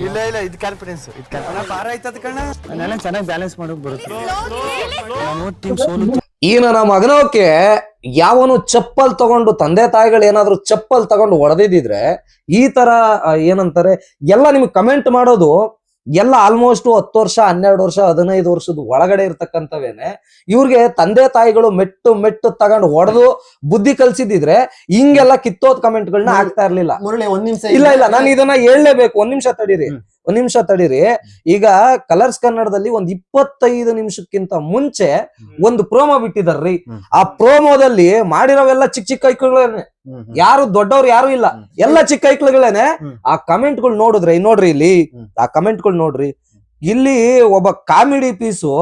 ಇಲ್ಲ. ಇಲ್ಲ ಇದು ಕಾನ್ಫಿಡೆನ್ಸ್ ಕಾನ್ಫಿಡೆನ್ಸ್ ಚೆನ್ನಾಗಿ ಬ್ಯಾಲೆನ್ಸ್ ಮಾಡೋಕೆ ಬರುತ್ತೆ. ನಾನು ಟೀಮ್ ಸೋಲು ಈ ನನ್ನ ಮಗನೋಕೆ ಯಾವನು ಚಪ್ಪಲ್ ತಗೊಂಡು ತಂದೆ ತಾಯಿಗಳು ಏನಾದ್ರು ಚಪ್ಪಲ್ ತಗೊಂಡು ಹೊಡೆದಿದ್ರೆ ಈ ತರ ಏನಂತಾರೆ ಎಲ್ಲ ನಿಮ್ಗೆ ಕಮೆಂಟ್ ಮಾಡೋದು ಎಲ್ಲ ಆಲ್ಮೋಸ್ಟ್ ಹತ್ತು ವರ್ಷ ಹನ್ನೆರಡು ವರ್ಷ ಹದಿನೈದು ವರ್ಷದ ಒಳಗಡೆ ಇರ್ತಕ್ಕಂಥವೇನೆ. ಇವ್ರಿಗೆ ತಂದೆ ತಾಯಿಗಳು ಮೆಟ್ಟು ಮೆಟ್ಟು ತಗೊಂಡು ಹೊಡೆದು ಬುದ್ಧಿ ಕಲ್ಸಿದಿದ್ರೆ ಹಿಂಗೆಲ್ಲ ಕಿತ್ತೋದ್ ಕಮೆಂಟ್ಗಳನ್ನ ಆಗ್ತಾ ಇರ್ಲಿಲ್ಲ. ಮುರಳಿ ಒಂದ್ ನಿಮಿಷ ಇಲ್ಲ ಇಲ್ಲ ನಾನು ಇದನ್ನ ಹೇಳಲೇಬೇಕು. ಒಂದ್ ನಿಮಿಷ ತಡೀರಿ. ಒಂದ್ ನಿಮಿಷ ತಡೀರಿ. ಈಗ ಕಲರ್ಸ್ ಕನ್ನಡದಲ್ಲಿ ಒಂದ್ ಇಪ್ಪತ್ತೈದು ನಿಮಿಷಕ್ಕಿಂತ ಮುಂಚೆ ಒಂದು ಪ್ರೋಮೋ ಬಿಟ್ಟಿದಾರ್ರಿ. ಆ ಪ್ರೋಮೋದಲ್ಲಿ ಮಾಡಿರೋವೆಲ್ಲ ಚಿಕ್ಕ ಚಿಕ್ಕ ಐಕ್ಳುಗಳೇನೆ ಯಾರು ದೊಡ್ಡವ್ರು ಯಾರು ಇಲ್ಲ. ಎಲ್ಲ ಚಿಕ್ಕ ಐಕ್ಳುಗಳೇನೆ. ಆ ಕಮೆಂಟ್ಗಳು ನೋಡಿದ್ರೆ ಇಲ್ಲಿ ನೋಡ್ರಿ ಇಲ್ಲಿ. ಆ ಆ ಕಮೆಂಟ್ಗಳು ನೋಡ್ರಿ. ಇಲ್ಲಿ ಒಬ್ಬ ಕಾಮಿಡಿ ಪೀಸು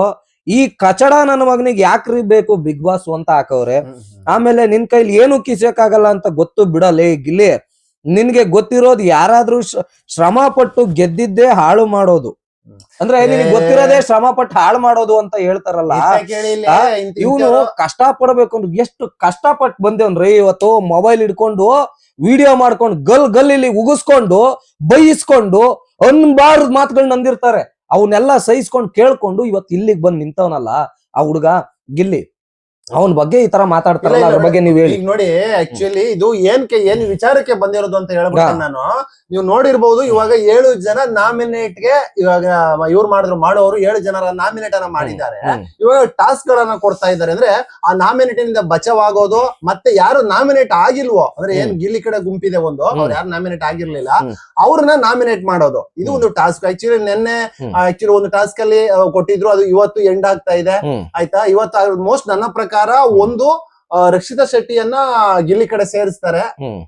ಈ ಕಚಡ ನನ್ನ ಮಗನಿಗೆ ಯಾಕ್ರಿ ಬೇಕು ಬಿಗ್ ಬಾಸ್ ಅಂತ ಹಾಕವ್ರೆ. ಆಮೇಲೆ ನಿನ್ ಕೈಲಿ ಏನು ಕಿಸಕ್ಕಾಗಲ್ಲ ಅಂತ ಗೊತ್ತು ಬಿಡಲೇ ಗಿಲ್ಲಿ. ನಿನ್ಗೆ ಗೊತ್ತಿರೋದು ಯಾರಾದ್ರೂ ಶ್ರ- ಶ್ರಮ ಪಟ್ಟು ಗೆದ್ದಿದ್ದೇ ಹಾಳು ಮಾಡೋದು. ಅಂದ್ರೆ ನಿನಗೆ. ಗೊತ್ತಿರೋದೇ ಶ್ರಮ ಪಟ್ಟು ಹಾಳು ಮಾಡೋದು ಅಂತ ಹೇಳ್ತಾರಲ್ಲ ಇವನು ಕಷ್ಟ ಪಡ್ಬೇಕು ಅಂದ್ರೆ ಎಷ್ಟು ಕಷ್ಟಪಟ್ಟು ಬಂದೇವನ್ರೀ ಇವತ್ತು ಮೊಬೈಲ್ ಹಿಡ್ಕೊಂಡು ವಿಡಿಯೋ ಮಾಡ್ಕೊಂಡು ಗಲ್ ಗಲ್ ಇಲ್ಲಿ ಉಗಿಸ್ಕೊಂಡು ಬೈಸ್ಕೊಂಡು ಅನ್ಬಾರ್ದ್ ಮಾತುಗಳನ್ನ ಅಂದಿರ್ತಾರೆ ಅವನ್ನೆಲ್ಲ ಸಹಿಸ್ಕೊಂಡು ಕೇಳ್ಕೊಂಡು ಇವತ್ತು ಇಲ್ಲಿಗೆ ಬಂದು ನಿಂತವನಲ್ಲ ಆ ಹುಡುಗ ಗಿಲ್ಲಿ ಅವನ ಬಗ್ಗೆ ಈ ತರ ಮಾತಾಡ್ತಾರಲ್ಲ ಅದ್ರ ಬಗ್ಗೆ ನೀವ್ ಹೇಳಿ. ಈಗ ನೋಡಿ ಆಕ್ಚುಲಿ ಇದು ಏನ್ಕೆ ಏನ್ ವಿಚಾರಕ್ಕೆ ಬಂದಿರೋದು ಅಂತ ಹೇಳ್ಬಿಟ್ಟು ನಾನು ನೀವು ನೋಡಿರ್ಬಹುದು ಇವಾಗ ಏಳು ಜನ ನಾಮಿನೇಟ್ಗೆ ಇವಾಗ ಇವ್ರು ಮಾಡಿದ್ರು ಮಾಡೋರು ಏಳು ಜನರ ನಾಮಿನೇಟ್ ಅನ್ನ ಮಾಡಿದ್ದಾರೆ. ಇವಾಗ ಟಾಸ್ಕ್ ಗಳನ್ನ ಕೊಡ್ತಾ ಇದ್ದಾರೆ ಅಂದ್ರೆ ಆ ನಾಮಿನೇಟ್ ಇಂದ ಬಚಾವಾಗೋದು ಮತ್ತೆ ಯಾರು ನಾಮಿನೇಟ್ ಆಗಿಲ್ವೋ ಅಂದ್ರೆ ಏನ್ ಗಿಲ್ಲಿ ಕಡೆ ಗುಂಪಿದೆ ಒಂದು ಅವ್ರು ಯಾರು ನಾಮಿನೇಟ್ ಆಗಿರ್ಲಿಲ್ಲ. ಅವ್ರನ್ನ ನಾಮಿನೇಟ್ ಮಾಡೋದು. ಇದು ಒಂದು ಟಾಸ್ಕ್ ಆಕ್ಚುಲಿ ನಿನ್ನೆ ಆಕ್ಚುಲಿ ಒಂದು ಟಾಸ್ಕ್ ಅಲ್ಲಿ ಕೊಟ್ಟಿದ್ರು ಅದು ಇವತ್ತು ಎಂಡ್ ಆಗ್ತಾ ಇದೆ. ಆಯ್ತಾ? ಇವತ್ತು ಮೋಸ್ಟ್ ನನ್ನ ಪ್ರಕಾರ ಒಂದು ಆ, ರಕ್ಷಿತಾ ಶೆಟ್ಟಿಯನ್ನ ಗಿಲ್ಲಿ ಕಡೆ ಸೇರಿಸ್ತಾರೆ.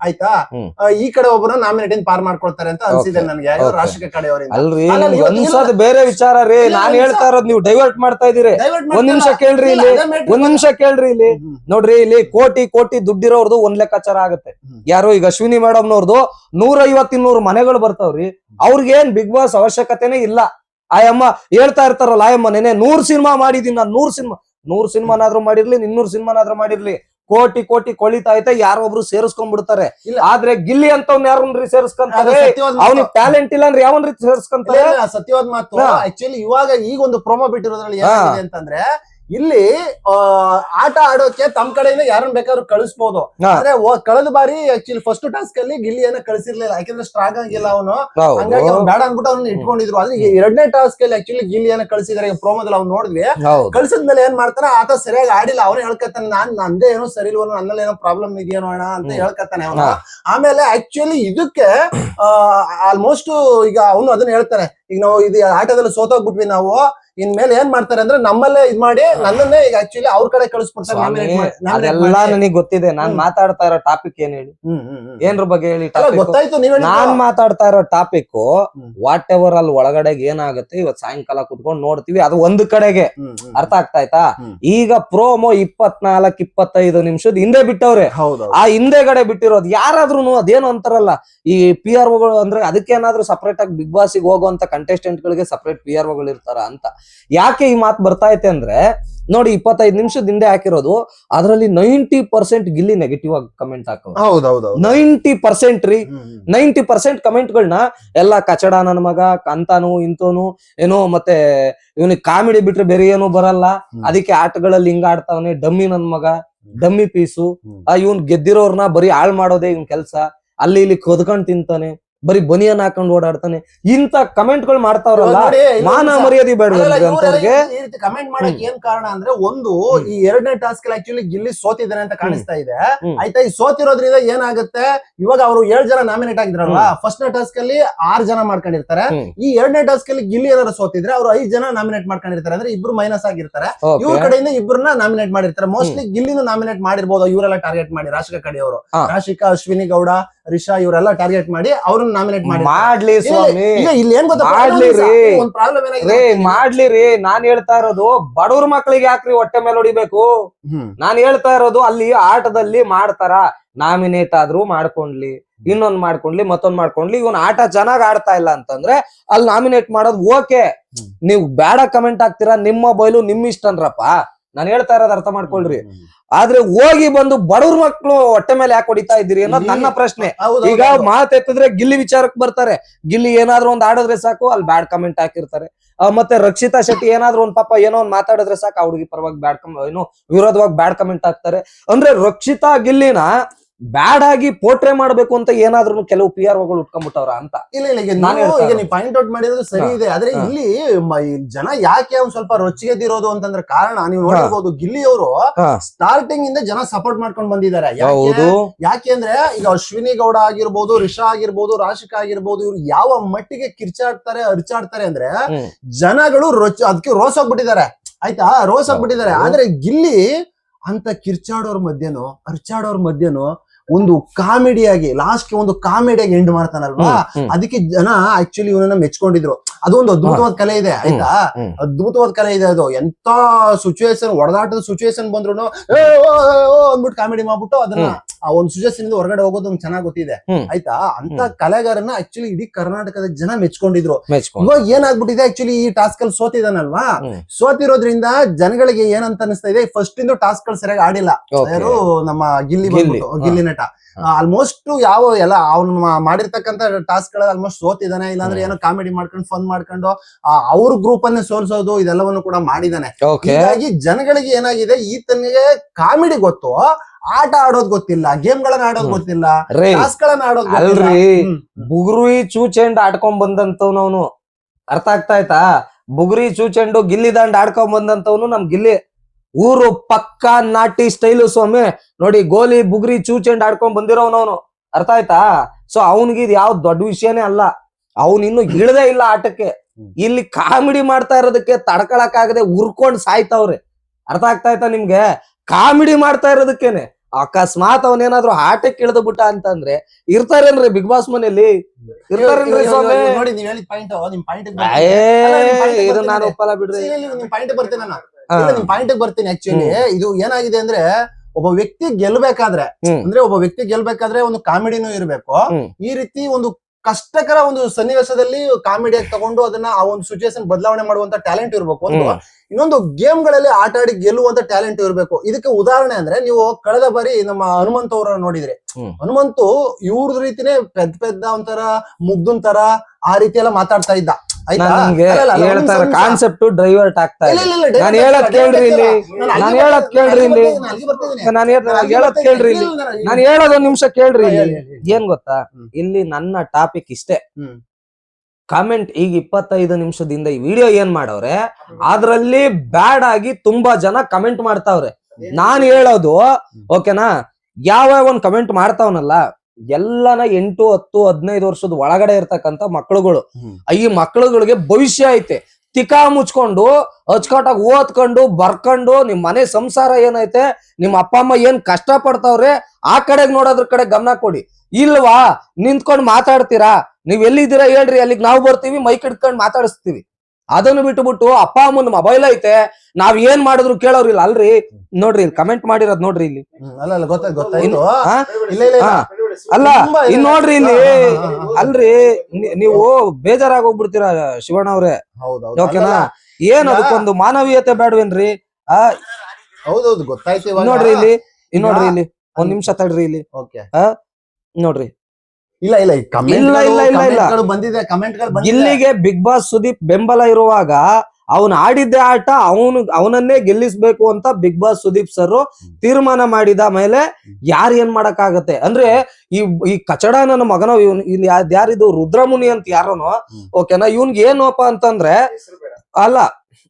ಆಯ್ತಾ? ಈ ಕಡೆ ಒಬ್ಬರನ್ನ ನಾಮಿನೇಟಿಂಗ್ ಪಾರ್ ಮಾಡ್ಕೊಳ್ತಾರೆ ಅಂತ ಅನ್ಸಿದೆ ನನ್ಗೆ. ರಾಷ್ಟ್ರೀಯ ಕಡೆಯವರಿಂದ. ಅಲ್ರಿ ಅನ್ಸೋದ್ ಬೇರೆ ವಿಚಾರ ರೀ. ನಾನು ಹೇಳ್ತಾ ಇರೋದು ನೀವು ಡೈವರ್ಟ್ ಮಾಡ್ತಾ ಇದೀರಿ ಒಂದ್ ನಿಮಿಷ ಕೇಳ್ರಿ ಇಲ್ಲಿ ಒಂದ್ ನಿಮಿಷ ಕೇಳ್ರಿ ಇಲ್ಲಿ. ನೋಡ್ರಿ ಇಲ್ಲಿ ಕೋಟಿ ಕೋಟಿ ದುಡ್ಡಿರೋರ್ದು ಒಂದ್ ಲೆಕ್ಕಾಚಾರ ಆಗುತ್ತೆ. ಯಾರು ಈಗ ಅಶ್ವಿನಿ ಮೇಡಮ್ ನವ್ರದು ನೂರ ಐವತ್ ಇನ್ನೂರು ಮನೆಗಳು ಬರ್ತಾವ್ರಿ. ಅವ್ರಿಗೇನ್ ಬಿಗ್ ಬಾಸ್ ಅವಶ್ಯಕತೆನೇ ಇಲ್ಲ. ಆಯಮ್ಮ ಹೇಳ್ತಾ ಇರ್ತಾರಲ್ಲ ಆಯಮ್ಮ ನೆನೆ ನೂರ್ ಸಿನಿಮಾ ಮಾಡಿದೀನಿ ನಾನು ನೂರ್ ಸಿನಿಮಾ ನೂರ್ ಸಿನಿಮಾನಾದ್ರೂ ಮಾಡಿರ್ಲಿ ಇನ್ನೂರ್ ಸಿನಿಮಾನಾದ್ರೂ ಮಾಡಿರ್ಲಿ. ಕೋಟಿ ಕೋಟಿ ಕೊಳಿತಾ ಐತೆ ಯಾರೋ ಒಬ್ರು ಸೇರಿಸ್ಕೊಂಡ್ಬಿಡ್ತಾರೆ. ಆದ್ರೆ ಗಿಲ್ಲಿ ಅಂತವ್ನ ಯಾರನ್ರಿ ಸೇರಿಸ್ಕೊಂತಾರೆ. ಅವ್ನಿಗೆ ಟ್ಯಾಲೆಂಟ್ ಇಲ್ಲ ಅಂದ್ರೆ ಯಾವನ್ರಿ ರೀತಿ ಸೇರಿಸ್ಕೊಂತಾರೆ? ಸತ್ಯವಾದ ಮಾತು. ಆಕ್ಚುಲಿ ಇವಾಗ ಈಗ ಒಂದು ಪ್ರೊಮೋ ಬಿಟ್ಟಿರೋದ್ರಲ್ಲಿ ಅಂತಂದ್ರೆ ಇಲ್ಲಿ ಆಟ ಆಡೋಕೆ ತಮ್ಮ ಕಡೆಯಿಂದ ಯಾರನ್ನ ಬೇಕಾದ್ರೂ ಕಳಿಸ್ಬೋದು. ಅಂದ್ರೆ ಆದ್ರೆ ಕಳೆದ ಬಾರಿ ಆಕ್ಚುಲಿ ಫಸ್ಟ್ ಟಾಸ್ಕ್ ಅಲ್ಲಿ ಗಿಲ್ಲಿಯನ್ನ ಕಳಿಸಿರ್ಲಿಲ್ಲ. ಯಾಕಂದ್ರೆ ಸ್ಟ್ರಾಂಗ್ ಆಗಿಲ್ಲ ಅವನು. ಹಂಗಾಗಿ ಅವ್ನು ಬೇಡ ಅನ್ಬಿಟ್ಟು ಅವ್ನ ಇಟ್ಕೊಂಡಿದ್ರು. ಆದ್ರೆ ಎರಡನೇ ಟಾಸ್ಕ್ ಅಲ್ಲಿ ಆಕ್ಚುಲಿ ಗಿಲ್ಲಿಯನ್ನ ಕಳಿಸಿದಾರೆ. ಪ್ರೋಮೋದಲ್ಲಿ ಅವ್ನು ನೋಡಿದ್ವಿ. ಕಳಿಸಿದ ಮೇಲೆ ಏನ್ ಮಾಡ್ತಾನೆ? ಆತ ಸರಿಯಾಗಿ ಆಡಿಲ್ಲ. ಅವನೇ ಹೇಳ್ಕತ್ತಾನೆ ನಾನ್ ನಂದೇ ಏನೋ ಸರಿ ಇಲ್ವೋ ನನ್ನಲ್ಲಿ ಏನೋ ಪ್ರಾಬ್ಲಮ್ ಇದೆಯೋ ಅಣ್ಣ ಅಂತ. ಹೇಳ್ಕತ್ತಾನೆ ಅವನು. ಆಮೇಲೆ ಆಕ್ಚುಲಿ ಇದಕ್ಕೆ ಆಲ್ಮೋಸ್ಟ್ ಈಗ ಅವನು ಅದನ್ನ ಹೇಳ್ತಾನೆ. ಈಗ ನಾವು ಇದು ಆಟದಲ್ಲಿ ಸೋತೋಗ್ಬಿಟ್ವಿ ನಾವು. ಇನ್ಮೇಲೆ ಏನ್ ಮಾಡ್ತಾರೆ ಅಂದ್ರೆ ನಮ್ಮಲ್ಲೇ ಇದ್ ಮಾಡಿ ನನ್ನನ್ನೇ ಈಗ ಆಕ್ಚುಲಿ ಅವ್ರ ಕಡೆ ಕಳಿಸ್ಬಿಡ್ತಾರೆ ಅದೆಲ್ಲ ನನಗೆ ಗೊತ್ತಿದೆ. ನಾನ್ ಮಾತಾಡ್ತಾ ಇರೋ ಟಾಪಿಕ್ ಏನ್ ಹೇಳಿ. ಏನ್ರ ಬಗ್ಗೆ ಹೇಳಿ ಗೊತ್ತಾಯ್ತು ನೀವೇ ನಾನ್ ಮಾತಾಡ್ತಾ ಇರೋ ಟಾಪಿಕ್ ವಾಟ್ ಎವರ್ ಅಲ್ಲಿ ಒಳಗಡೆ ಏನಾಗುತ್ತೆ ಇವತ್ ಸಾಯಂಕಾಲ ಕುತ್ಕೊಂಡು ನೋಡ್ತೀವಿ ಅದು ಒಂದ್ ಕಡೆಗೆ. ಅರ್ಥ ಆಗ್ತಾ ಆಯ್ತಾ? ಈಗ ಪ್ರೋಮೋ ಇಪ್ಪತ್ನಾಲ್ಕ್ ಇಪ್ಪತ್ತೈದು ನಿಮಿಷದ ಹಿಂದೆ ಬಿಟ್ಟವ್ರೆ. ಹೌದು ಆ ಹಿಂದೆಗಡೆ ಬಿಟ್ಟಿರೋದು ಯಾರಾದ್ರೂ ಅದೇನು ಅಂತಾರಲ್ಲ ಈ ಪಿ ಆರ್ ಒಗಳು ಅಂದ್ರೆ ಅದಕ್ಕೇನಾದ್ರೂ ಸಪರೇಟ್ ಆಗಿ ಬಿಗ್ ಬಾಸ್ ಹೋಗುವಂತ ಕಂಟೆಸ್ಟೆಂಟ್ ಗಳಿಗೆ ಸಪರೇಟ್ ಪಿ ಆರ್ ಒಗಳು ಇರ್ತಾರ ಅಂತ. ಯಾಕೆ ಈ ಮಾತು ಬರ್ತಾ ಐತೆ ಅಂದ್ರೆ ನೋಡಿ ಇಪ್ಪತ್ತೈದು ನಿಮಿಷದ ಹಿಂದೆ ಹಾಕಿರೋದು ಅದರಲ್ಲಿ ನೈಂಟಿ ಪರ್ಸೆಂಟ್ ಗಿಲ್ಲಿ ನೆಗೆಟಿವ್ ಆಗಿ ಕಮೆಂಟ್ ಹಾಕೋದು ನೈಂಟಿ ಪರ್ಸೆಂಟ್ ರೀ. ನೈಂಟಿ ಪರ್ಸೆಂಟ್ ಕಮೆಂಟ್ಗಳನ್ನ ಎಲ್ಲ ಕಚಡ ನನ್ನ ಮಗ ಕಂತಾನು ಇಂತೋನು ಏನೋ ಮತ್ತೆ ಇವನಿಗೆ ಕಾಮಿಡಿ ಬಿಟ್ರೆ ಬೇರೆ ಏನು ಬರಲ್ಲ. ಅದಕ್ಕೆ ಆಟಗಳಲ್ಲಿ ಹಿಂಗ ಆಡ್ತಾವನೆ ಡಮ್ಮಿ ನನ್ ಮಗ ಡಮ್ಮಿ ಪೀಸು. ಆ ಇವ್ನ್ ಗೆದ್ದಿರೋರ್ನ ಬರೀ ಹಾಳ್ ಮಾಡೋದೇ ಇವನ್ ಕೆಲ್ಸ. ಅಲ್ಲಿ ಇಲ್ಲಿ ಕೊದ್ಕೊಂಡ್ ತಿಂತಾನೆ. ಬರೀ ಬನಿಯನ್ ಹಾಕೊಂಡು ಓಡಾಡ್ತಾನೆ. ಇಂತ ಕಮೆಂಟ್ಗಳು ಮಾಡ್ತಾವ್ರಲ್ಲ ಮಾನ ಮರ್ಯಾದೆ ಬೇಡ ಕಮೆಂಟ್ ಮಾಡಕ್ ಏನ್ ಕಾರಣ ಅಂದ್ರೆ ಒಂದು ಈ ಎರಡನೇ ಟಾಸ್ಕ್ ಆಕ್ಚುಲಿ ಗಿಲ್ಲಿ ಸೋತಿದ್ದಾನೆ ಅಂತ ಕಾಣಿಸ್ತಾ ಇದೆ. ಆಯ್ತಾ ಈ ಸೋತಿರೋದ್ರಿಂದ ಏನಾಗುತ್ತೆ? ಇವಾಗ ಅವರು ಏಳು ಜನ ನಾಮಿನೇಟ್ ಆಗಿದ್ರಲ್ಲ ಫಸ್ಟ್ ನೇ ಟಾಸ್ಕ್ ಅಲ್ಲಿ ಆರ್ ಜನ ಮಾಡ್ಕೊಂಡಿರ್ತಾರೆ. ಈ ಎರಡನೇ ಟಾಸ್ಕ್ ಅಲ್ಲಿ ಗಿಲ್ಲಿ ಏನಾದ್ರು ಸೋತಿದ್ರೆ ಅವ್ರು ಐದ್ ಜನ ನಾಮಿನೇಟ್ ಮಾಡ್ಕೊಂಡಿರ್ತಾರೆ ಅಂದ್ರೆ ಇಬ್ರು ಮೈನಸ್ ಆಗಿರ್ತಾರೆ. ಇವ್ರ ಕಡೆಯಿಂದ ಇಬ್ಬರನ್ನ ನಾಮಿನೇಟ್ ಮಾಡಿರ್ತಾರೆ. ಮೋಸ್ಟ್ಲಿ ಗಿಲ್ಲಿನೂ ನಾಮಿನೇಟ್ ಮಾಡಿರ್ಬೋದು ಇವರೆಲ್ಲ ಟಾರ್ಗೆಟ್ ಮಾಡಿ ರಾಶಿಕ ಕಡೆಯವರು. ರಾಶಿಕಾ ಅಶ್ವಿನಿ ಗೌಡ ರಿಷಾ ಇವರೆಲ್ಲ ಟಾರ್ಗೆಟ್ ಮಾಡಿ ಅವ್ರನ್ನ ನಾಮಿನೇಟ್ ಮಾಡಿ ಮಾಡ್ಲಿ ಸ್ವಾಮಿ. ಇಲ್ಲಿ ಏನ್ ಗೊತ್ತಾ ಮಾಡ್ಲಿ ರೀ. ಒಂದ್ ಪ್ರಾಬ್ಲಮ್ ರೇ ಏನಾಗಿದೆ ಮಾಡ್ಲಿ ರೀ. ನಾನ್ ಹೇಳ್ತಾ ಇರೋದು ಬಡವ್ರ ಮಕ್ಳಿಗೆ ಯಾಕ್ರಿ ಹೊಟ್ಟೆ ಮೇಲೆ ಹೊಡಿಬೇಕು? ನಾನ್ ಹೇಳ್ತಾ ಇರೋದು ಅಲ್ಲಿ ಆಟದಲ್ಲಿ ಮಾಡ್ತಾರ. ನಾಮಿನೇಟ್ ಆದ್ರೂ ಮಾಡ್ಕೊಂಡ್ಲಿ ಇನ್ನೊಂದ್ ಮಾಡ್ಕೊಂಡ್ಲಿ ಮತ್ತೊಂದ್ ಮಾಡ್ಕೊಂಡ್ಲಿ. ಇವನ್ ಆಟ ಚೆನ್ನಾಗ್ ಆಡ್ತಾ ಇಲ್ಲ ಅಂತಂದ್ರೆ ಅಲ್ಲಿ ನಾಮಿನೇಟ್ ಮಾಡೋದು ಓಕೆ. ನೀವ್ ನೀವು ಬೇಡ ಕಮೆಂಟ್ ಹಾಕ್ತೀರಾ ನಿಮ್ಮ ಬೈಲು ನಿಮ್ ಇಷ್ಟನ್ರಪ್ಪ. ನಾನು ಹೇಳ್ತಾ ಇರೋದು ಅರ್ಥ ಮಾಡ್ಕೊಳ್ರಿ. ಆದ್ರೆ ಹೋಗಿ ಬಂದು ಬಡವ್ರ ಮಕ್ಳು ಹೊಟ್ಟೆ ಮೇಲೆ ಯಾಕೆ ಹೊಡಿತಾ ಇದ್ದೀರಿ ಅನ್ನೋದು ನನ್ನ ಪ್ರಶ್ನೆ. ಈಗ. ಮಾತೆತ್ತಿದ್ರೆ ಗಿಲ್ಲಿ ವಿಚಾರಕ್ಕೆ ಬರ್ತಾರೆ. ಗಿಲ್ಲಿ ಏನಾದ್ರು ಒಂದ್ ಆಡಿದ್ರೆ ಸಾಕು ಅಲ್ಲಿ ಬ್ಯಾಡ್ ಕಮೆಂಟ್ ಹಾಕಿರ್ತಾರೆ. ಮತ್ತೆ ರಕ್ಷಿತಾ ಶೆಟ್ಟಿ ಏನಾದ್ರು ಒಂದ್ ಪಾಪ ಏನೋ ಒಂದ್ ಮಾತಾಡಿದ್ರೆ ಸಾಕು ಆ ಹುಡುಗಿ ಪರವಾಗಿ ಬ್ಯಾಡ್ ಕಮ್ ಏನೋ ವಿರೋಧವಾಗಿ ಬ್ಯಾಡ್ ಕಮೆಂಟ್ ಹಾಕ್ತಾರೆ. ಅಂದ್ರೆ ರಕ್ಷಿತಾ ಗಿಲ್ಲಿನ ಬ್ಯಾಡ್ ಆಗಿ ಪೋರ್ಟ್ರೇ ಮಾಡ್ಬೇಕು ಅಂತ ಏನಾದ್ರು ಕೆಲವು ಪಿ ಆರ್ ಒಗಳು ಉಟ್ಕೊಂಡ್ಬಿಟ್ಟವ್ರ ಅಂತ ಇಲ್ಲ ಇಲ್ಲ ಈಗ ನಾನು ಈಗ ನೀವು ಪಾಯಿಂಟ್ ಔಟ್ ಮಾಡಿರೋದು ಸರಿ ಇದೆ. ಆದ್ರೆ ಇಲ್ಲಿ ಜನ ಯಾಕೆ ಒಂದ್ ಸ್ವಲ್ಪ ರೊಚ್ಚಿಗೆದಿರೋದು ಅಂತಂದ್ರೆ ಕಾರಣ ನೀವು ನೋಡಿರ್ಬೋದು ಗಿಲ್ಲಿ ಅವರು ಸ್ಟಾರ್ಟಿಂಗ್ ಇಂದ ಜನ ಸಪೋರ್ಟ್ ಮಾಡ್ಕೊಂಡು ಬಂದಿದ್ದಾರೆ. ಯಾಕೆ? ಅಂದ್ರೆ ಈಗ ಅಶ್ವಿನಿ ಗೌಡ ಆಗಿರ್ಬೋದು ರಿಷಾ ಆಗಿರ್ಬೋದು ರಾಶಿಕಾ ಆಗಿರ್ಬೋದು ಇವ್ರು ಯಾವ ಮಟ್ಟಿಗೆ ಕಿರ್ಚಾಡ್ತಾರೆ ಅರ್ಚಾಡ್ತಾರೆ ಅಂದ್ರೆ ಜನಗಳು ರೊಚ್ಚ ಅದಕ್ಕೆ ರೋಸ್ ಹೋಗ್ಬಿಟ್ಟಿದ್ದಾರೆ ಆಯ್ತಾ? ರೋಸ್ ಹೋಗ್ಬಿಟ್ಟಿದ್ದಾರೆ. ಆದ್ರೆ ಗಿಲ್ಲಿ ಅಂತ ಕಿರ್ಚಾಡೋರ್ ಮಧ್ಯನೋ ಅರ್ಚಾಡೋರ್ ಮಧ್ಯನೋ ಒಂದು ಕಾಮಿಡಿಯಾಗಿ ಲಾಸ್ಟ್ ಒಂದು ಕಾಮಿಡಿಯಾಗಿ ಎಂಡ್ ಮಾಡ್ತಾನಲ್ವಾ. ಅದಕ್ಕೆ ಜನ ಆಕ್ಚುಲಿ ಇವನನ್ನ ಮೆಚ್ಕೊಂಡಿದ್ರು ಅದು ಒಂದು ಅದ್ಭುತವಾದ ಕಲೆ ಇದೆ ಆಯ್ತಾ. ಅದ್ಭುತವಾದ ಕಲೆ ಇದೆ ಅದು. ಎಂತ ಸಿಚುವೇಶನ್ ಒಡದಾಟದ ಸಿಚುವೇಶನ್ ಬಂದ್ರು ಅಂದ್ಬಿಟ್ಟು ಕಾಮಿಡಿ ಮಾಡ್ಬಿಟ್ಟು ಅದನ್ನ ಆ ಒಂದು ಸಿಚುವೇಶನ್ ಇಂದ ಹೊರಗಡೆ ಹೋಗೋದು ನಮ್ಗೆ ಚೆನ್ನಾಗ್ ಗೊತ್ತಿದೆ. ಆಯ್ತಾ? ಅಂತ. ಕಲೆಗಾರನ್ನ ಆಕ್ಚುಲಿ ಇಡೀ ಕರ್ನಾಟಕದ ಜನ ಮೆಚ್ಕೊಂಡಿದ್ರು. ಮೆಚ್ಕೊಂಡು. ಇವಾಗ ಏನಾಗ್ಬಿಟ್ಟಿದೆ ಆಕ್ಚುಲಿ ಈ ಟಾಸ್ಕ್ ಅಲ್ಲಿ ಸೋತಿದಾನಲ್ವಾ. ಸೋತಿರೋದ್ರಿಂದ ಜನಗಳಿಗೆ ಏನಂತ ಅನಿಸ್ತಾ ಇದೆ ಫಸ್ಟ್ ಇಂದ ಟಾಸ್ಕ್ಗಳು ಸರಿಯಾಗಿ ಆಡಿಲ್ಲ. ಯಾರು ನಮ್ಮ ಗಿಲ್ಲಿ ಗಿಲ್ಲಿ, ಗಿಲ್ಲಿ ನಟ. ಆಲ್ಮೋಸ್ಟ್ ಯಾವ ಎಲ್ಲ ಅವ್ನು ಮಾಡಿರ್ತಕ್ಕಂತ ಟಾಸ್ಕ್ಗಳಲ್ಲಿ ಆಲ್ಮೋಸ್ಟ್ ಸೋತಿದಾನೆ ಇಲ್ಲಾಂದ್ರೆ. ಏನೋ ಕಾಮಿಡಿ ಮಾಡ್ಕೊಂಡು ಫನ್ ಮಾಡ್ಕೊಂಡು ಆ, ಅವ್ರ ಗ್ರೂಪ್ ಅನ್ನೇ ಸೋಲ್ಸೋದು ಇದೆಲ್ಲವನ್ನು ಕೂಡ ಮಾಡಿದಾನೆ. ಹೀಗಾಗಿ ಜನಗಳಿಗೆ ಏನಾಗಿದೆ ಈತನಿಗೆ ಕಾಮಿಡಿ ಗೊತ್ತು ಆಟ ಆಡೋದ್ ಗೊತ್ತಿಲ್ಲ ಗೇಮ್ ಗಳನ್ನ ಆಡೋದ್ ಗೊತ್ತಿಲ್ಲ ಗಳನ್ನ ಆಡೋದ್ ಗೊತ್ತಿಲ್ಲ. ಅಲ್ರಿ. ಬುಗುರಿ ಚೂಚೆಂಡ್ ಆಡ್ಕೊಂಡ್ ಬಂದಂತವ್ನವನು. ಅರ್ಥ ಆಗ್ತಾ ಆಯ್ತಾ? ಬುಗುರಿ ಚೂಚೆಂಡು ಗಿಲ್ಲಿ ದಾಂಡ್ ಆಡ್ಕೊಂಡ್ ಬಂದಂತವನು ನಮ್ ಗಿಲ್ಲಿ. ಊರು ಪಕ್ಕ ನಾಟಿ ಸ್ಟೈಲು ಸ್ವಾಮಿ. ನೋಡಿ ಗೋಲಿ ಬುಗುರಿ ಚೂಚೆಂಡ್ ಆಡ್ಕೊಂಡ್ ಬಂದಿರೋನವನು ಅರ್ಥ ಆಯ್ತಾ? ಸೊ ಅವನಿಗೆ ಇದು ಯಾವ ದೊಡ್ಡ ವಿಷಯನೇ ಅಲ್ಲ. ಅವನ್ ಇನ್ನು ಇಳ್ದೇ ಇಲ್ಲ ಆಟಕ್ಕೆ. ಇಲ್ಲಿ ಕಾಮಿಡಿ ಮಾಡ್ತಾ ಇರೋದಕ್ಕೆ ತಡ್ಕೊಳಕ್ ಆಗದೆ ಉರ್ಕೊಂಡ್ ಸಾಯ್ತಾವ್ರೆ. ಅರ್ಥ ಆಗ್ತಾ ಇತ್ತ ನಿಮ್ಗೆ? ಕಾಮಿಡಿ ಮಾಡ್ತಾ ಇರೋದಕ್ಕೇನೆ. ಅಕಸ್ಮಾತ್ ಅವನೇನಾದ್ರೂ ಆಟಕ್ಕೆ ಇಳಿದು ಬಿಟ್ಟ ಅಂತಂದ್ರೆ ಇರ್ತಾರೇನ್ರಿ ಬಿಗ್ ಬಾಸ್ ಮನೇಲಿ ಇರ್ತಾರೇನ್ರಿ ಸ್ವಾಮಿ? ನೋಡಿ ನೀವ್ ಹೇಳಿದ ಪಾಯಿಂಟ್ ನಿಮ್ ಪಾಯಿಂಟ್ ಇದು ನಾನು ಒಪ್ಪಲ್ಲ ಬಿಡ್ರಿ. ನಿಮ್ ಪಾಯಿಂಟ್ ಬರ್ತೀನಿ ನಾನು. ನಿಮ್ ಪಾಯಿಂಟ್ ಬರ್ತೀನಿ ಆಕ್ಚುಲಿ ಇದು ಏನಾಗಿದೆ ಅಂದ್ರೆ ಒಬ್ಬ ವ್ಯಕ್ತಿ ಗೆಲ್ಬೇಕಾದ್ರೆ ಅಂದ್ರೆ ಒಬ್ಬ ವ್ಯಕ್ತಿ ಗೆಲ್ಬೇಕಾದ್ರೆ ಒಂದು ಕಾಮಿಡಿನೂ ಇರ್ಬೇಕು. ಈ ರೀತಿ ಒಂದು ಕಷ್ಟಕರ ಒಂದು ಸನ್ನಿವೇಶದಲ್ಲಿ ಕಾಮಿಡಿಯಾಗಿ ತಗೊಂಡು ಅದನ್ನ ಆ ಒಂದು ಸಿಚುವೇಶನ್ ಬದಲಾವಣೆ ಮಾಡುವಂತ ಟ್ಯಾಲೆಂಟ್ ಇರಬೇಕು ಒಂದು. ಇನ್ನೊಂದು ಗೇಮ್ಗಳಲ್ಲಿ ಆಟ ಆಡಿ ಗೆಲ್ಲುವಂತ ಟ್ಯಾಲೆಂಟ್ ಇರಬೇಕು. ಇದಕ್ಕೆ ಉದಾಹರಣೆ ಅಂದ್ರೆ ನೀವು ಕಳೆದ ಬಾರಿ ನಮ್ಮ ಹನುಮಂತ ಅವರ ನೋಡಿದ್ರಿ. ಹನುಮಂತು ಇವ್ರದ ರೀತಿನೇ ಪೆದ್ದ ಪೆದ್ದ ಒಂಥರ ಮುಗ್ದನ್ ತರ ಆ ರೀತಿ ಎಲ್ಲ ಮಾತಾಡ್ತಾ ಇದ್ದ. ಹೇಳ್ತಾರ. ಕಾನ್ಸೆಪ್ಟ್ ಡ್ರೈವರ್ಟ್ ಆಗ್ತಾ ಇಲ್ಲ, ಇದೆ ಇಲ್ಲ, ಇಲ್ಲ, ನಾನ್ direct ಕೇಳ್ರಿ ಇಲ್ಲಿ. ನಾನು ಅಲ್ಲಿಗೆ ಕೇಳ್ರಿ ಇಲ್ಲಿ. ನಾನು ಹೇಳೋದ್ ಕೇಳ್ರಿ ಇಲ್ಲಿ. ನಾನು ಹೇಳೋದ್ ಒಂದ್ ನಿಮಿಷ ಕೇಳ್ರಿ ಇಲ್ಲ. ಏನ್ ಗೊತ್ತಾ? ಇಲ್ಲಿ ನನ್ನ ಟಾಪಿಕ್ ಇಷ್ಟೇ. ಕಾಮೆಂಟ್ ಈಗ ಇಪ್ಪತ್ತೈದು ನಿಮಿಷದಿಂದ ಈ ವಿಡಿಯೋ ಏನ್ ಮಾಡವ್ರೆ ಅದ್ರಲ್ಲಿ ಬ್ಯಾಡ್ ಆಗಿ ತುಂಬಾ ಜನ ಕಮೆಂಟ್ ಮಾಡ್ತಾವ್ರೆ. ನಾನ್ ಹೇಳೋದು ಓಕೆನಾ? ಯಾವ ಒಂದ್ ಕಮೆಂಟ್ ಮಾಡ್ತಾವನಲ್ಲ ಎಲ್ಲನ ಎಂಟು ಹತ್ತು ಹದಿನೈದು ವರ್ಷದ ಒಳಗಡೆ ಇರ್ತಕ್ಕಂತ ಮಕ್ಳುಗಳು. ಈ ಮಕ್ಳುಗಳಿಗೆ ಭವಿಷ್ಯ ಐತೆ. ತಿಕಾ ಮುಚ್ಕೊಂಡು ಅಚ್ಕಟ್ಟಾಗಿ ಓದ್ಕೊಂಡು ಬರ್ಕೊಂಡು ನಿಮ್ ಮನೆ ಸಂಸಾರ ಏನೈತೆ ನಿಮ್ ಅಪ್ಪ ಅಮ್ಮ ಏನ್ ಕಷ್ಟ ಪಡ್ತಾವ್ರೆ ಆ ಕಡೆಗ್ ನೋಡೋದ್ರ ಕಡೆ ಗಮನ ಕೊಡಿ. ಇಲ್ವಾ? ನಿಂತ್ಕೊಂಡ್ ಮಾತಾಡ್ತೀರಾ? ನೀವ್ ಎಲ್ಲಿದ್ದೀರಾ ಹೇಳ್ರಿ ಅಲ್ಲಿಗೆ ನಾವು ಬರ್ತೀವಿ ಮೈಕ್ ಹಿಡ್ಕೊಂಡು ಮಾತಾಡಿಸ್ತೀವಿ. ಅದನ್ನು ಬಿಟ್ಟುಬಿಟ್ಟು ಅಪ್ಪ ಅಮ್ಮನ ಮೊಬೈಲ್ ಐತೆ ನಾವ್ ಏನ್ ಮಾಡಿದ್ರು ಕೇಳೋರಿಲ್ಲ ಅಲ್ರಿ? ನೋಡ್ರಿ ಇಲ್ಲಿ ಕಮೆಂಟ್ ಮಾಡಿರೋದ್ ನೋಡ್ರಿ ಇಲ್ಲಿ. ಅಲ್ಲ ಅಲ್ಲ ಗೊತ್ತಾಯ್ತು ಗೊತ್ತಾಯ್ತು. ಹಾ? ಇಲ್ಲ ಇಲ್ಲ. ಹಾ. ಅಲ್ಲ ತುಂಬಾ ನೋಡ್ರಿ ಇಲ್ಲಿ. ಅಲ್ರಿ ನೀ- ನೀವು ಬೇಜಾರಾಗಿ ಹೋಗ್ಬಿಡ್ತೀರ ಶಿವಣ್ಣ ಅವ್ರೆ. ಓಕೆನಾ ಏನ್ ಅದಕ್ಕೊಂದು ಮಾನವೀಯತೆ ಬೇಡವೇನ್ರಿ? ಆ? ಹೌದೌದು ಗೊತ್ತಾಯ್ತು ಇವಾಗ. ನೋಡ್ರಿ ಇಲ್ಲಿ. ಇನ್ ನೋಡ್ರಿ ಇಲ್ಲಿ. ಒಂದ್ ನಿಮಿಷ ತಡ್ರಿ ಇಲ್ಲಿ. ಓಕೆ ನೋಡ್ರಿ. ಇಲ್ಲ ಇಲ್ಲ ಇಲ್ಲ, ಇಲ್ಲ, ಇಲ್ಲ, ಇಲ್ಲ. ಬಂದಿದೆ ಕಮೆಂಟ್ ಇಲ್ಲಿಗೆ ಬಿಗ್ ಬಾಸ್ ಸುದೀಪ್ ಬೆಂಬಲ ಇರುವಾಗ ಅವನ್ ಆಡಿದ್ದೆ ಆಟ ಅವನು ಅವನನ್ನೇ ಗೆಲ್ಲಿಸ್ಬೇಕು ಅಂತ ಬಿಗ್ ಬಾಸ್ ಸುದೀಪ್ ಸರ್ ತೀರ್ಮಾನ ಮಾಡಿದ ಮೇಲೆ ಯಾರು ಏನ್ ಮಾಡಕ್ಕಾಗತ್ತೆ? ಅಂದ್ರೆ ಈ ಈ ಕಚಡ ನನ್ನ ಮಗನ ಇವ್ನ್ ಯಾರಿದು ರುದ್ರಮುನಿ ಅಂತ ಯಾರನು. ಓಕೆನಾ ಇವ್ನ್ಗೆ ಏನೋಪ ಅಂತಂದ್ರೆ ಅಲ್ಲ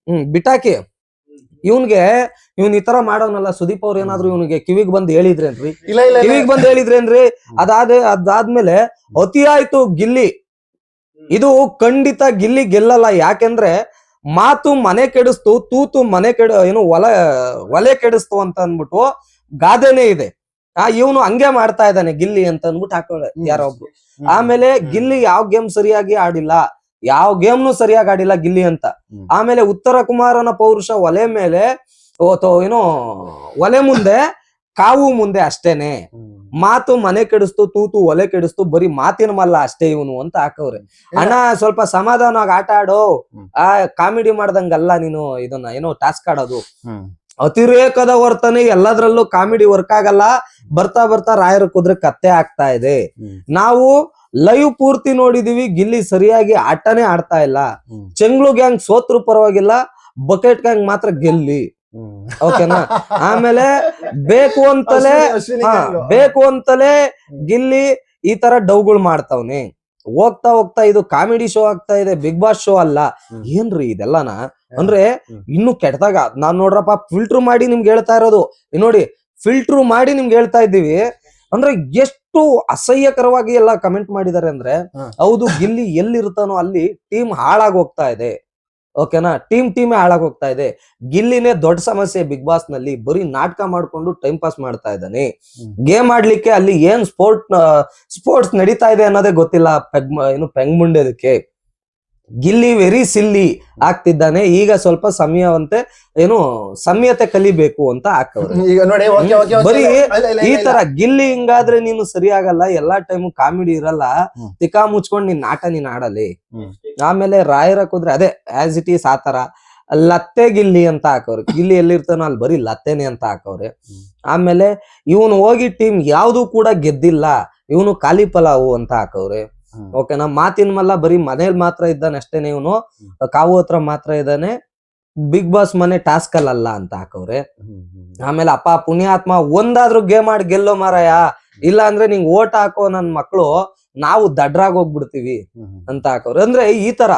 ಹ್ಮ್ ಬಿಟಾಕಿ. ಇವ್ನ್ಗೆ ಇವ್ನ್ ಈ ತರ ಮಾಡೋನಲ್ಲ ಸುದೀಪ್ ಅವ್ರ ಏನಾದ್ರು ಇವನಿಗೆ ಕಿವಿಗ್ ಬಂದ್ ಹೇಳಿದ್ರೇನ್ರಿ? ಇಲ್ಲ ಇಲ್ಲ. ಕಿವಿಗ್ ಬಂದ್ ಹೇಳಿದ್ರೇನ್ರಿ? ಅದಾದ ಅದಾದ್ಮೇಲೆ ಅತಿ ಆಯ್ತು ಗಿಲ್ಲಿ. ಇದು ಖಂಡಿತ ಗಿಲ್ಲಿ ಗೆಲ್ಲಲ್ಲ. ಯಾಕೆಂದ್ರೆ ಮಾತು ಮನೆ ಕೆಡಿಸ್ತು ತೂತು ಮನೆ ಕೆಡ ಏನು ಒಲ ಒಲೆ ಕೆಡಿಸ್ತು ಅಂತ ಅಂದ್ಬಿಟ್ಟು ಗಾದೆನೇ ಇದೆ. ಆ ಇವನು ಹಂಗೆ ಮಾಡ್ತಾ ಇದ್ದಾನೆ ಗಿಲ್ಲಿ ಅಂತ ಅಂದ್ಬಿಟ್ಟು ಹಾಕೊಳ್ಳೆ ಯಾರೊಬ್ರು ಒಬ್ರು. ಆಮೇಲೆ ಗಿಲ್ಲಿ ಯಾವ ಗೇಮ್ ಸರಿಯಾಗಿ ಆಡಿಲ್ಲ. ಯಾವ ಗೇಮ್ನು ಸರಿಯಾಗಿ ಆಡಿಲ್ಲ ಗಿಲ್ಲಿ ಅಂತ. ಆಮೇಲೆ ಉತ್ತರ ಕುಮಾರನ ಪೌರುಷ ಒಲೆ ಮೇಲೆ ಏನೋ ಒಲೆ ಮುಂದೆ ಕಾವು ಮುಂದೆ ಅಷ್ಟೇನೆ. ಮಾತು ಮನೆ ಕೆಡಿಸ್ತು ತೂತು ಒಲೆ ಕೆಡಿಸ್ತು ಬರೀ ಮಾತಿನ ಮಲ್ಲ ಅಷ್ಟೇ ಇವನು ಅಂತ ಹಾಕವ್ರೆ. ಅಣ್ಣ ಸ್ವಲ್ಪ ಸಮಾಧಾನವಾಗಿ ಆಟ ಆಡೋ. ಆ ಕಾಮಿಡಿ ಮಾಡ್ದಂಗಲ್ಲ ನೀನು ಇದನ್ನ ಏನೋ ಟಾಸ್ಕ್ ಆಡೋದು. ಅತಿರೇಕದ ವರ್ತನೆ ಎಲ್ಲದ್ರಲ್ಲೂ ಕಾಮಿಡಿ ವರ್ಕ್ ಆಗಲ್ಲ. ಬರ್ತಾ ಬರ್ತಾ ರಾಯರ ಕುದ್ರೆ ಕತ್ತೆ ಆಗ್ತಾ ಇದೆ. ನಾವು ಲೈವ್ ಪೂರ್ತಿ ನೋಡಿದೀವಿ ಗಿಲ್ಲಿ ಸರಿಯಾಗಿ ಆಟನೇ ಆಡ್ತಾ ಇಲ್ಲ. ಚೆಂಗ್ಳು ಗ್ಯಾಂಗ್ ಸೋತ್ರು ಪರವಾಗಿಲ್ಲ ಬಕೆಟ್ ಗ್ಯಾಂಗ್ ಮಾತ್ರ ಗೆಲ್ಲಿ. ಓಕೆನಾ ಆಮೇಲೆ ಬೇಕು ಅಂತಲೇ ಬೇಕು ಅಂತಲೇ ಗಿಲ್ಲಿ ಈ ತರ ಡೌಗಳು ಮಾಡ್ತಾವ್ನೆ. ಹೋಗ್ತಾ ಹೋಗ್ತಾ ಇದು ಕಾಮಿಡಿ ಶೋ ಆಗ್ತಾ ಇದೆ ಬಿಗ್ ಬಾಸ್ ಶೋ ಅಲ್ಲ. ಏನ್ರಿ ಇದೆಲ್ಲನ? ಅಂದ್ರೆ ಇನ್ನು ಕೆಟ್ಟದಾಗ ನಾನ್ ನೋಡ್ರಪ್ಪ ಫಿಲ್ಟರ್ ಮಾಡಿ ನಿಮ್ಗೆ ಹೇಳ್ತಾ ಇರೋದು. ನೋಡಿ ಫಿಲ್ಟರ್ ಮಾಡಿ ನಿಮ್ಗೆ ಹೇಳ್ತಾ ಇದ್ದೀವಿ. ಅಂದ್ರೆ ಎಷ್ಟು ಅಸಹ್ಯಕರವಾಗಿ ಎಲ್ಲ ಕಮೆಂಟ್ ಮಾಡಿದ್ದಾರೆ ಅಂದ್ರೆ ಹೌದು ಗಿಲ್ಲಿ ಎಲ್ಲಿರ್ತಾನೋ ಅಲ್ಲಿ ಟೀಮ್ ಹಾಳಾಗಿ ಹೋಗ್ತಾ ಇದೆ. ಓಕೆನಾ ಟೀಮ್ ಟೀಮೇ ಹಾಳಾಗಿ ಹೋಗ್ತಾ ಇದೆ. ಗಿಲ್ಲಿನೇ ದೊಡ್ಡ ಸಮಸ್ಯೆ ಬಿಗ್ ಬಾಸ್ನಲ್ಲಿ. ಬರೀ ನಾಟಕ ಮಾಡ್ಕೊಂಡು ಟೈಮ್ ಪಾಸ್ ಮಾಡ್ತಾ ಇದ್ದಾನೆ. ಗೇಮ್ ಆಡ್ಲಿಕ್ಕೆ ಅಲ್ಲಿ ಏನ್ ಸ್ಪೋರ್ಟ್ ಸ್ಪೋರ್ಟ್ಸ್ ನಡೀತಾ ಇದೆ ಅನ್ನೋದೇ ಗೊತ್ತಿಲ್ಲ. ಪೆಗ್ ಏನು ಪೆಂಗ್ ಮುಂಡೆದಕ್ಕೆ ಗಿಲ್ಲಿ ವೆರಿ ಸಿಲ್ಲಿ ಆಗ್ತಿದ್ದಾನೆ. ಈಗ ಸ್ವಲ್ಪ ಸಮಯವಂತೆ ಏನು ಸಮ್ಯತೆ ಕಲಿಬೇಕು ಅಂತ ಹಾಕವ್ರೆ. ಬರೀ ಈ ತರ ಗಿಲ್ಲಿ ಹಿಂಗಾದ್ರೆ ನೀನು ಸರಿ ಆಗಲ್ಲ ಎಲ್ಲಾ ಟೈಮು ಕಾಮಿಡಿ ಇರಲ್ಲ. ತಿಕಾ ಮುಚ್ಕೊಂಡ್ ನಿನ್ ಆಟ ನೀನ್ ಆಡಲಿ. ಆಮೇಲೆ ರಾಯರ ಕುದ್ರೆ ಅದೇ ಆಸ್ ಇಟ್ ಈಸ್ ಆತರ ಲತ್ತೆ ಗಿಲ್ಲಿ ಅಂತ ಹಾಕವ್ರೆ. ಗಿಲ್ಲಿ ಎಲ್ಲಿರ್ತಾನೋ ಅಲ್ಲಿ ಬರೀ ಲತ್ತೆನೆ ಅಂತ ಹಾಕವ್ರೆ. ಆಮೇಲೆ ಇವನು ಹೋಗಿ ಟೀಮ್ ಯಾವ್ದು ಕೂಡ ಗೆದ್ದಿಲ್ಲ. ಇವನು ಖಾಲಿ ಪಲಾವು ಅಂತ ಹಾಕವ್ರೆ. ಓಕೆನಾ ಮಾತಿನ ಮಲ್ಲ ಬರೀ ಮನೇಲಿ ಮಾತ್ರ ಇದ್ದಾನೆ ಅಷ್ಟೇ ಇವನು. ಕಾವು ಹತ್ರ ಮಾತ್ರ ಇದ್ದಾನೆ. ಬಿಗ್ ಬಾಸ್ ಮನೆ ಟಾಸ್ಕ್ ಅಲ್ಲ ಅಂತ ಹಾಕವ್ರೆ. ಆಮೇಲೆ ಅಪ್ಪ ಪುಣ್ಯಾತ್ಮ ಒಂದಾದ್ರೂ ಗೇಮ್ ಆಡಿ ಗೆಲ್ಲೋ ಮಾರಾಯ. ಇಲ್ಲ ಅಂದ್ರೆ ನಿಂಗ್ ಓಟ್ ಹಾಕೋ ನನ್ ಮಕ್ಳು ನಾವು ದಡ್ರಾಗ್ ಹೋಗ್ಬಿಡ್ತೀವಿ. ಅಂತ ಹಾಕವ್ರೆ. ಅಂದ್ರೆ ಈ ತರ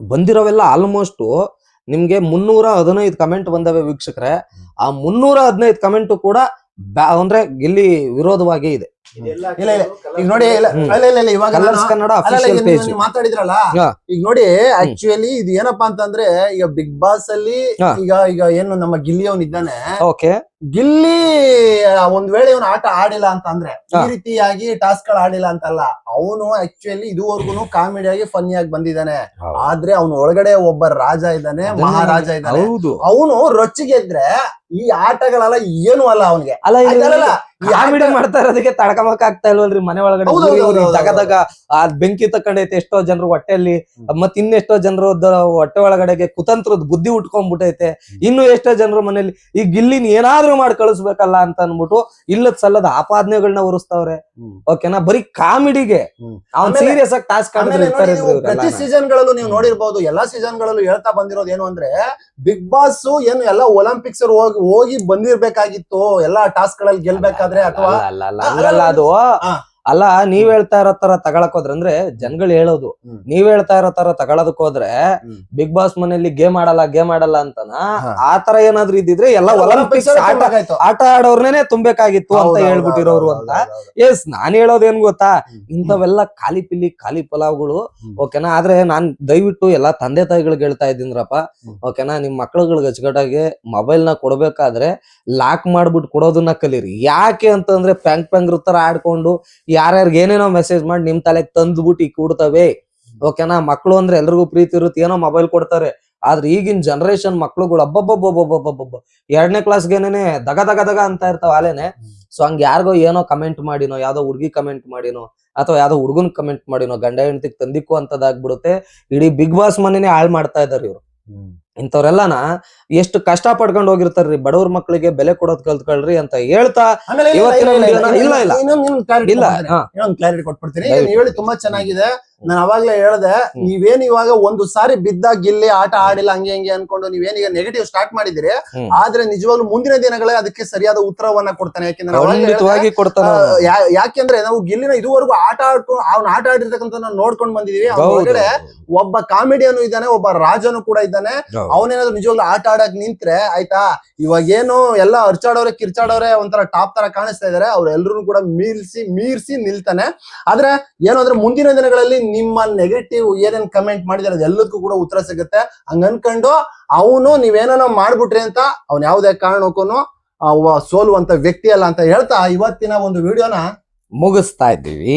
ಬಂದಿರೋವೆಲ್ಲ ಆಲ್ಮೋಸ್ಟ್ ನಿಮ್ಗೆ ಮುನ್ನೂರ ಹದಿನೈದು ಕಮೆಂಟ್ ಬಂದವೆ ವೀಕ್ಷಕರೇ. ಆ ಮುನ್ನೂರ ಹದಿನೈದು ಕಮೆಂಟ್ ಕೂಡ ಅಂದ್ರೆ ಇಲ್ಲಿ ವಿರೋಧವಾಗೇ ಇದೆ. ಇಲ್ಲ ಇಲ್ಲ. ಈಗ ನೋಡಿ ಇಲ್ಲ. ಇಲ್ಲ ಇಲ್ಲ, ಇಲ್ಲ ಇವಾಗ ಕಲರ್ಸ್ ಕನ್ನಡ ಅಫಿಷಿಯಲ್ ಪೇಜ್ ಮಾತಾಡಿದ್ರಲ್ಲ ಈಗ ನೋಡಿ ಆಕ್ಚುಲಿ ಇದು ಏನಪ್ಪಾ ಅಂತಂದ್ರೆ ಈಗ ಬಿಗ್ ಬಾಸ್ ಅಲ್ಲಿ ಈಗ ಈಗ ಏನು ನಮ್ಮ ಗಿಲ್ಲಿ ಅವನ್ ಇದ್ದಾನೆ ಓಕೆ ಗಿಲ್ಲಿ ಒಂದ್ ವೇಳೆ ಇವನು ಆಟ ಆಡಿಲ್ಲ ಅಂತ ಅಂದ್ರೆ ಈ. ರೀತಿಯಾಗಿ ಟಾಸ್ಕ್ಗಳು ಆಡಿಲ್ಲ ಅಂತಲ್ಲ ಅವನು ಆಕ್ಚುಲಿ ಇದುವರೆಗೂ ಕಾಮಿಡಿಯಾಗಿ ಫನ್ನಿಯಾಗಿ ಬಂದಿದ್ದಾನೆ. ಆದ್ರೆ ಅವನ ಒಳಗಡೆ ಒಬ್ಬ ರಾಜ ಇದ್ದಾನೆ ಮಹಾರಾಜ ಇದ್ದಾನೆ. ಹೌದು. ಅವನು ರೊಚ್ಚಿಗೆದ್ರೆ ಈ ಆಟಗಳೆಲ್ಲ ಏನು ಅಲ್ಲ ಅವನಿಗೆ. ಅಲ್ಲ ಕಾಮಿಡಿ ಮಾಡ್ತಾ ಇರೋದಕ್ಕೆ ತಡ್ಕಮಕ್ ಆಗ್ತಾ ಇಲ್ವಲ್ರಿ ಮನೆ ಒಳಗಡೆ ಹೌದು, ಉರಿ ಹೌದು, ಉರಿ ಹೌದು, ದಗ ಹೌದು. ದಗ ಆ ಬೆಂಕಿ ತಕೊಂಡೈತೆ ಎಷ್ಟೋ ಜನರು ಹೊಟ್ಟೆಯಲ್ಲಿ ಮತ್ ಇನ್ನೆಷ್ಟೋ ಜನರು ಹೊಟ್ಟೆ ಒಳಗಡೆಗೆ ಕುತಂತ್ರದ ಬುದ್ಧಿ ಉಟ್ಕೊಂಡ್ಬಿಟ್ಟೈತೆ. ಇನ್ನು ಎಷ್ಟೋ ಜನರು ಮನೇಲಿ ಈ ಗಿಲ್ಲಿನ ಏನಾದ್ರೂ ಮಾಡಿ ಕಳಿಸ್ಬೇಕಲ್ಲ ಅಂತ ಅನ್ಬಿಟ್ಟು ಇಲ್ಲದ ಸಲ್ಲದ ಆಪಾದನೆಗಳನ್ನ ಹೊರಿಸ್ತಾವ್ರೆ. ಓಕೆನಾ ಬರೀ ಕಾಮಿಡಿಗೆ. ಅವ್ನ್ ಸೀರಿಯಸ್ ಆಗಿ ಟಾಸ್ಕ್ ಪ್ರತಿ ಸೀಸನ್ ಗಳಲ್ಲೂ ನೀವು ನೋಡಿರ್ಬಹುದು ಎಲ್ಲಾ ಸೀಸನ್ ಗಳಲ್ಲೂ ಹೇಳ್ತಾ ಬಂದಿರೋದು ಏನು ಅಂದ್ರೆ ಬಿಗ್ ಬಾಸ್ ಏನು ಎಲ್ಲ ಒಲಿಂಪಿಕ್ಸ್ ಹೋಗಿ ಹೋಗಿ ಬಂದಿರ್ಬೇಕಾಗಿತ್ತು ಎಲ್ಲಾ ಟಾಸ್ಕ್ಗಳಲ್ಲಿ ಗೆಲ್ಬೇಕಾದ್ರೆ ಅಥವಾ ಅಲ್ಲ ಅದು. ಅಲ್ಲ ನೀವ್ ಹೇಳ್ತಾ ಇರೋ ತರ ತಗೊಳಕ್ ಹೋದ್ರೆ ಅಂದ್ರೆ ಜನಗಳು ಹೇಳೋದು. ನೀವ್ ಹೇಳ್ತಾ ಇರೋ ತರ ತಗೊಳದಕ್ ಹೋದ್ರೆ ಬಿಗ್ ಬಾಸ್ ಮನೆಯಲ್ಲಿ ಗೇಮ್ ಆಡಲ್ಲ ಗೇಮ್ ಆಡಲ್ಲ ಅಂತನ. ಆ ತರ ಏನಾದ್ರು ಇದ್ದಿದ್ರೆ ಎಲ್ಲ ಒಲಿಂಪಿಕ್ಸ್ ಆಟ ಆಡೋರ್ನೇನೆ ತುಂಬಬೇಕಾಗಿತ್ತು ಅಂತ ಹೇಳ್ಬಿಟ್ಟಿರೋರು ಅಂತ. ಎಸ್ ನಾನ್ ಹೇಳೋದೇನ್ ಗೊತ್ತಾ. ಇಂಥವೆಲ್ಲ ಖಾಲಿ ಪಿಲ್ಲಿ ಖಾಲಿ ಪಲಾವ್ಗಳು. ಓಕೆನಾ ಆದ್ರೆ ನಾನ್ ದಯವಿಟ್ಟು ಎಲ್ಲಾ ತಂದೆ ತಾಯಿಗಳಿಗೆ ಹೇಳ್ತಾ ಇದ್ದೀನ್ರಪ್ಪ. ಓಕೆನಾ ನಿಮ್ ಮಕ್ಳುಗಳಿಗೆ ಅಚ್ಚುಕಟ್ಟಾಗಿ ಮೊಬೈಲ್ನ ಕೊಡ್ಬೇಕಾದ್ರೆ ಲಾಕ್ ಮಾಡ್ಬಿಟ್ಟು ಕೊಡೋದನ್ನ ಕಲೀರಿ ಯಾಕೆ ಅಂತಂದ್ರೆ ಪ್ಯಾಂಗ್ ಪ್ಯಾಂಗ್ ತರ ಆಡ್ಕೊಂಡು ಯಾರ್ಯಾರಿಗೆ ಏನೇನೋ ಮೆಸೇಜ್ ಮಾಡಿ ನಿಮ್ ತಲೆಗೆ ತಂದ್ಬಿಟ್ಟು ಈ ಕೂಡ್ತವೆ. ಓಕೆನಾ ಮಕ್ಳು ಅಂದ್ರೆ ಎಲ್ರಿಗೂ ಪ್ರೀತಿ ಇರುತ್ತೆ. ಏನೋ ಮೊಬೈಲ್ ಕೊಡ್ತಾರೆ. ಆದ್ರೆ ಈಗಿನ ಜನರೇಷನ್ ಮಕ್ಳುಗಳು ಅಬ್ಬಬ್ಬಬ್ಬಬ್ಬಬ್ಬಬ್ಬ ಎರಡನೇ ಕ್ಲಾಸ್ಗೆನೇ ದಗ ದಗ ದಗ ಅಂತ ಇರ್ತಾವ ಅಲೇನೆ ಸೊ ಹಂಗ ಯಾರಿಗೋ ಏನೋ ಕಮೆಂಟ್ ಮಾಡಿನೋ, ಯಾವ್ದೋ ಹುಡುಗಿ ಕಮೆಂಟ್ ಮಾಡಿನೋ, ಅಥವಾ ಯಾವ್ದೋ ಹುಡುಗನ್ ಕಮೆಂಟ್ ಮಾಡಿನೋ, ಗಂಡ ಹೆಂಡತಿಗೆ ತಂದಿಕ್ಕು ಅಂತದಾಗ್ಬಿಡುತ್ತೆ ಇಡೀ ಬಿಗ್ ಬಾಸ್ ಮನೇನೆ ಹಾಳ್ ಮಾಡ್ತಾ ಇದಾರೆ ಇವ್ರು. ಇಂಥವ್ರೆಲ್ಲನ ಎಷ್ಟು ಕಷ್ಟ ಪಡ್ಕೊಂಡು ಹೋಗಿರ್ತಾರ್ರಿ ಬಡವ್ರ ಮಕ್ಕಳಿಗೆ ಬೆಲೆ ಕೊಡೋದ್ ಕಲ್ತ್ಕೊಳ್ರಿ ಅಂತ ಹೇಳ್ತಾ ಇವತ್ತಿನ ಇಲ್ಲ, ಇಲ್ಲ, ಇಲ್ಲ. ಇನ್ನೊಂದು-. ಕ್ಲಾರಿಟಿ ಕೊಟ್ಬಿಡ್ತೀನಿ. ಹೇಳಿ ತುಂಬಾ ಚೆನ್ನಾಗಿದೆ. ನಾನು ಅವಾಗ್ಲೇ ಹೇಳ್ದೆ. ನೀವೇನ್ ಇವಾಗ ಒಂದು ಸಾರಿ ಬಿದ್ದಾಗ ಗಿಲ್ಲಿ ಆಟ ಆಡಿಲ್ಲ ಹಂಗೆ ಹಂಗೆ ಅನ್ಕೊಂಡು ನೀವ್ ಈಗ ನೆಗೆಟಿವ್ ಸ್ಟಾರ್ಟ್ ಮಾಡಿದಿರಿ. ಆದ್ರೆ ನಿಜವಾಗ್ಲೂ ಮುಂದಿನ ದಿನಗಳೇ ಅದಕ್ಕೆ ಸರಿಯಾದ ಉತ್ತರವನ್ನ ಕೊಡ್ತಾನೆ. ಯಾಕೆಂದ್ರೆ ಯಾಕೆಂದ್ರೆ ನಾವು ಗಿಲ್ಲಿನ ಇದುವರೆಗೂ ಆಟ ಆಡ್ಕೊಂಡು ಅವ್ನ ಆಟ ಆಡಿರ್ತಕ್ಕಂಥ ನೋಡ್ಕೊಂಡ್ ಬಂದಿದೀವಿ. ಅವ್ರ ಒಳಗಡೆ ಒಬ್ಬ ಕಾಮಿಡಿಯನು ಇದ್ದಾನೆ ಒಬ್ಬ ರಾಜನು ಕೂಡ ಇದ್ದಾನೆ. ಅವನೇನಾದ್ರು ನಿಜವಾಗ್ಲೂ ಆಟ ಆಡಕ್ ನಿಂತ್ರೆ ಆಯ್ತಾ? ಇವಾಗ ಏನು ಎಲ್ಲ ಅರ್ಚಾಡೋರೆ ಕಿರ್ಚಾಡೋರೆ ಒಂಥರ ಟಾಪ್ ತರ ಕಾಣಿಸ್ತಾ ಇದಾರೆ. ಅವ್ರೆಲ್ರು ಕೂಡ ಮೀರ್ಸಿ ಮೀರ್ಸಿ ನಿಲ್ತಾನೆ. ಆದ್ರೆ ಏನು ಮುಂದಿನ ದಿನಗಳಲ್ಲಿ ನಿಮ್ಮ ನೆಗೆಟಿವ್ ಏನೇನ್ ಕಮೆಂಟ್ ಮಾಡಿದಾರೆ ಅದೆಲ್ಲದಕ್ಕೂ ಕೂಡ ಉತ್ತರ ಸಿಗುತ್ತೆ. ಹಂಗ ಅನ್ಕೊಂಡು ಅವನು ನೀವೇನೋ ಮಾಡ್ಬಿಟ್ರಿ ಅಂತ ಅವ್ನ ಯಾವ್ದೇ ಕಾರಣಕ್ಕೂ ಸೋಲುವಂತ ವ್ಯಕ್ತಿ ಅಲ್ಲ ಅಂತ ಹೇಳ್ತಾ ಇವತ್ತಿನ ಒಂದು ವಿಡಿಯೋನ ಮುಗಿಸ್ತಾ ಇದ್ದೀವಿ.